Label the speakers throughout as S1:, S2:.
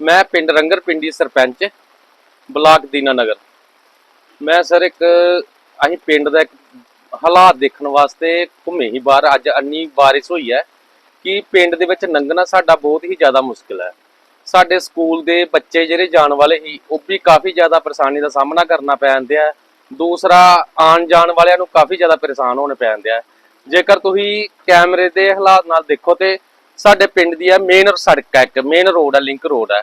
S1: ਮੈਂ ਪਿੰਡ ਰੰਗਰ ਪਿੰਡੀ ਸਰਪੰਚ, ਬਲਾਕ ਦੀਨਾ ਨਗਰ। ਮੈਂ ਸਰ ਇੱਕ ਅਸੀਂ ਪਿੰਡ ਦਾ ਇੱਕ ਹਾਲਾਤ ਦੇਖਣ ਵਾਸਤੇ ਘੁੰਮੇ ਹੀ ਬਾਹਰ। ਅੱਜ ਅੰਨੀ ਬਾਰਿਸ਼ ਹੋਈ ਹੈ ਕਿ ਪਿੰਡ ਦੇ ਵਿੱਚ ਲੰਘਣਾ ਸਾਡਾ ਬਹੁਤ ਹੀ ਜ਼ਿਆਦਾ ਮੁਸ਼ਕਿਲ ਹੈ। ਸਾਡੇ ਸਕੂਲ ਦੇ ਬੱਚੇ ਜਿਹੜੇ ਜਾਣ ਵਾਲੇ ਸੀ, ਉਹ ਵੀ ਕਾਫੀ ਜ਼ਿਆਦਾ ਪਰੇਸ਼ਾਨੀ ਦਾ ਸਾਹਮਣਾ ਕਰਨਾ ਪੈਂਦੇ ਆ। ਦੂਸਰਾ, ਆਉਣ ਜਾਣ ਵਾਲਿਆਂ ਨੂੰ ਕਾਫੀ ਜ਼ਿਆਦਾ ਪਰੇਸ਼ਾਨ ਹੋਣੇ ਪੈਂਦੇ ਆ। ਜੇਕਰ ਤੁਸੀਂ ਕੈਮਰੇ ਦੇ ਹਾਲਾਤ ਨਾਲ ਦੇਖੋ ਤੇ ਸਾਡੇ ਪਿੰਡ ਦੀ ਹੈ ਮੇਨ ਸੜਕ ਹੈ ਇੱਕ ਮੇਨ ਰੋਡ ਹੈ ਲਿੰਕ ਰੋਡ ਹੈ।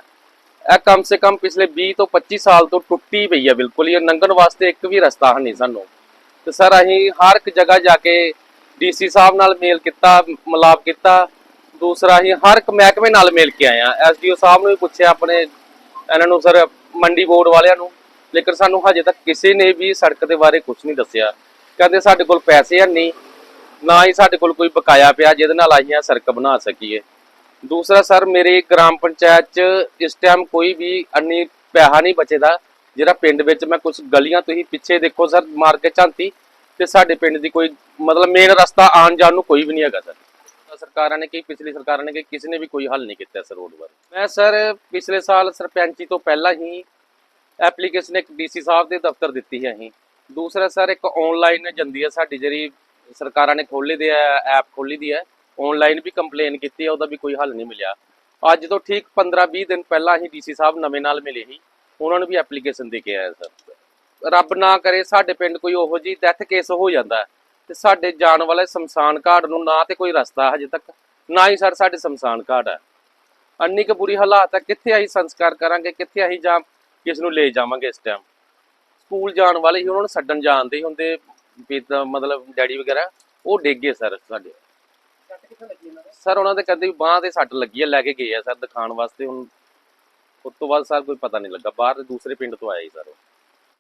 S1: ਇਹ ਕਮ ਸੇ ਕਮ ਪਿਛਲੇ 20 ਤੋਂ 25 ਸਾਲ ਤੋਂ ਟੁੱਟੀ ਪਈ ਹੈ ਬਿਲਕੁਲ ਹੀ ਲੰਘਣ ਵਾਸਤੇ ਇੱਕ ਵੀ ਰਸਤਾ ਹੈ ਨਹੀਂ ਸਾਨੂੰ। ਤੇ ਸਰ, ਅਸੀਂ ਹਰ ਇੱਕ ਜਗ੍ਹਾ ਜਾ ਕੇ ਡੀਸੀ ਸਾਹਿਬ ਨਾਲ ਮੇਲ ਕੀਤਾ, ਮਲਾਪ ਕੀਤਾ। ਦੂਸਰਾ, ਅਸੀਂ ਹਰ ਇੱਕ ਮਹਿਕਮੇ ਨਾਲ ਮਿਲ ਕੇ ਆਏ ਆ ਐਸਡੀਓ ਸਾਹਿਬ ਨੂੰ ਵੀ ਪੁੱਛਿਆ ਆਪਣੇ, ਇਹਨਾਂ ਨੂੰ ਸਰ, ਮੰਡੀ ਬੋਰਡ ਵਾਲਿਆਂ ਨੂੰ। ਲੇਕਿਨ ਸਾਨੂੰ ਹਜੇ ਤੱਕ ਕਿਸੇ ਨੇ ਵੀ ਸੜਕ ਦੇ ਬਾਰੇ ਕੁਝ ਨਹੀਂ ਦੱਸਿਆ। ਕਹਿੰਦੇ ਸਾਡੇ ਕੋਲ ਪੈਸੇ ਹੈ ਨਹੀਂ। ਨਾ ਹੀ ਸਾਡੇ ਕੋਲ ਕੋਈ ਬਕਾਇਆ ਪਿਆ ਜਿਹਦੇ ਨਾਲ ਅਸੀਂ ਇਹ ਸੜਕ ਬਣਾ ਸਕੀਏ। ਦੂਸਰਾ ਸਰ, ਮੇਰੇ ਗ੍ਰਾਮ ਪੰਚਾਇਤ ਚ ਇਸ ਟਾਈਮ ਕੋਈ ਵੀ ਅੰਨੀ ਪੈਸਾ ਨਹੀਂ ਬਚੇਦਾ, ਜਿਹੜਾ ਪਿੰਡ ਵਿੱਚ ਮੈਂ ਕੁਝ ਗਲੀਆਂ ਤੁਸੀਂ ਪਿੱਛੇ ਦੇਖੋ ਸਰ ਮਾਰ ਕੇ ਝਾਂਤੀ ਤੇ ਸਾਡੇ ਪਿੰਡ ਦੀ ਕੋਈ ਮਤਲਬ ਮੇਨ ਰਸਤਾ ਆਉਣ ਜਾਣ ਨੂੰ ਕੋਈ ਵੀ ਨਹੀਂ ਹੈਗਾ ਸਰ। ਸਰਕਾਰਾਂ ਨੇ ਕੀ, ਪਿਛਲੀ ਸਰਕਾਰਾਂ ਨੇ ਕੀ, ਕਿਸੇ ਨੇ ਵੀ ਕੋਈ ਹੱਲ ਨਹੀਂ ਕੀਤਾ ਸਰ ਰੋਡ ਬਾਰੇ ਮੈਂ ਸਰ ਪਿਛਲੇ ਸਾਲ ਸਰਪੰਚੀ ਤੋਂ ਪਹਿਲਾਂ ਹੀ ਐਪਲੀਕੇਸ਼ਨ ਇੱਕ ਡੀਸੀ ਸਾਹਿਬ ਦੇ ਦਫ਼ਤਰ ਦਿੱਤੀ ਹੈ ਅਸੀਂ। ਦੂਸਰਾ ਸਰ, ਇੱਕ ਆਨਲਾਈਨ ਜਾਂਦੀ ਹੈ ਸਾਡੀ ਜਿਹੜੀ ਸਰਕਾਰਾਂ ਨੇ ਖੋਲ੍ਹੀ ਦੇ ਹੈ ਐਪ ਖੋਲ੍ਹੀ ਦੀ ਹੈ ਆਨਲਾਈਨ ਵੀ ਕੰਪਲੇਨ ਕੀਤੀ ਹੈ ਉਹਦਾ ਵੀ ਕੋਈ ਹੱਲ ਨਹੀਂ ਮਿਲਿਆ। ਅੱਜ ਤੋਂ ਠੀਕ 15-20 ਦਿਨ ਪਹਿਲਾਂ ਅਸੀਂ ਡੀਸੀ ਸਾਹਿਬ ਨਵੇਂ ਨਾਲ ਮਿਲੇ ਸੀ ਉਹਨਾਂ ਨੂੰ ਵੀ ਐਪਲੀਕੇਸ਼ਨ ਦੇ ਕੇ ਆਇਆ ਸਰ। ਰੱਬ ਨਾ ਕਰੇ ਸਾਡੇ ਪਿੰਡ ਕੋਈ ਉਹੋ ਜੀ ਡੈਥ ਕੇਸ ਹੋ ਜਾਂਦਾ ਹੈ, ਤੇ ਸਾਡੇ ਜਾਣ ਵਾਲੇ ਸ਼ਮਸ਼ਾਨ ਘਾਟ ਨੂੰ ਨਾ ਤੇ ਕੋਈ ਰਸਤਾ ਹਜੇ ਤੱਕ ਨਾ ਹੀ ਸਰ ਸਾਡੇ ਸ਼ਮਸ਼ਾਨ ਘਾਟ ਹੈ ਅੰਨੀ ਕੁ ਬੁਰੀ ਹਾਲਾਤ ਹੈ ਕਿੱਥੇ ਅਸੀਂ ਸੰਸਕਾਰ ਕਰਾਂਗੇ ਕਿੱਥੇ ਅਸੀਂ ਜਾਂ ਕਿਸ ਨੂੰ ਲੈ ਜਾਵਾਂਗੇ ਇਸ ਟਾਈਮ ਸਕੂਲ ਜਾਣ ਵਾਲੇ ਹੀ ਉਹਨਾਂ ਨੂੰ ਛੱਡਣ ਜਾਂਦੇ ਹੀ ਹੁੰਦੇ ਪਿਤਾ ਮਤਲਬ ਡੈਡੀ ਵਗੈਰਾ, ਉਹ ਡਿੱਗ ਗਏ ਸਰ ਸਾਡੇ। ਸਰ ਉਹਨਾਂ ਦੇ ਕਹਿੰਦੇ ਵੀ ਬਾਹ ਤੇ ਸੱਟ ਲੱਗੀ ਹੈ ਲੈ ਕੇ ਗਏ ਆ ਸਰ ਦਿਖਾਉਣ ਵਾਸਤੇ। ਹੁਣ ਉਸ ਤੋਂ ਬਾਅਦ ਸਰ ਕੋਈ ਪਤਾ ਨਹੀਂ ਲੱਗਾ, ਬਾਹਰ ਦੂਸਰੇ ਪਿੰਡ ਤੋਂ ਆਇਆ ਜੀ ਸਰ ਉਹ।